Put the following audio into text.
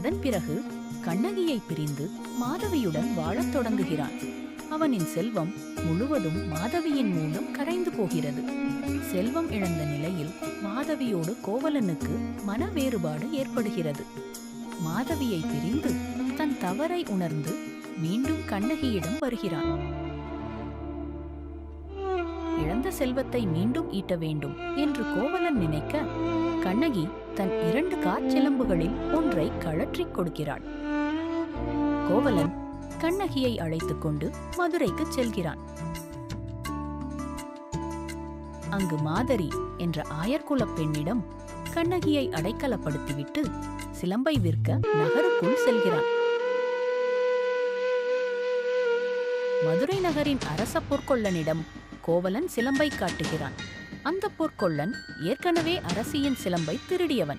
அதன் பிறகு கண்ணகியை பிரிந்து மாதவியுடன் வாழத் தொடங்குகிறான். அவனின் செல்வம் முழுவதும் மாதவியின் மூலம் கரைந்து போகிறது. செல்வம் இழந்த நிலையில் மாதவியோடு கோவலனுக்கு மன வேறுபாடு ஏற்படுகிறது. மாதவியை பிரிந்து தன் தவறை உணர்ந்து மீண்டும் கண்ணகியிடம் வருகிறான். இழந்த செல்வத்தை மீண்டும் ஈட்ட வேண்டும் என்று கோவலன் நினைக்க கண்ணகி தன் இரண்டு காற்சிலம்புகளில் ஒன்றை கழற்றிக் கொடுக்கிறாள். கோவலன் கண்ணகியை அழைத்துக் கொண்டு மதுரைக்கு செல்கிறான். அங்கு மாதரி என்ற ஆயர்குலப் பெண்ணிடம் கண்ணகியை அடைக்கலப்படுத்திவிட்டு சிலம்பை விற்க நகருக்குள் செல்கிறான். மதுரை நகரின் அரச பொற்கொள்ளனிடம் கோவலன் சிலம்பை காட்டுகிறான். அந்த பொற்கொள்ளன் ஏற்கனவே அரசியின் சிலம்பை திருடியவன்.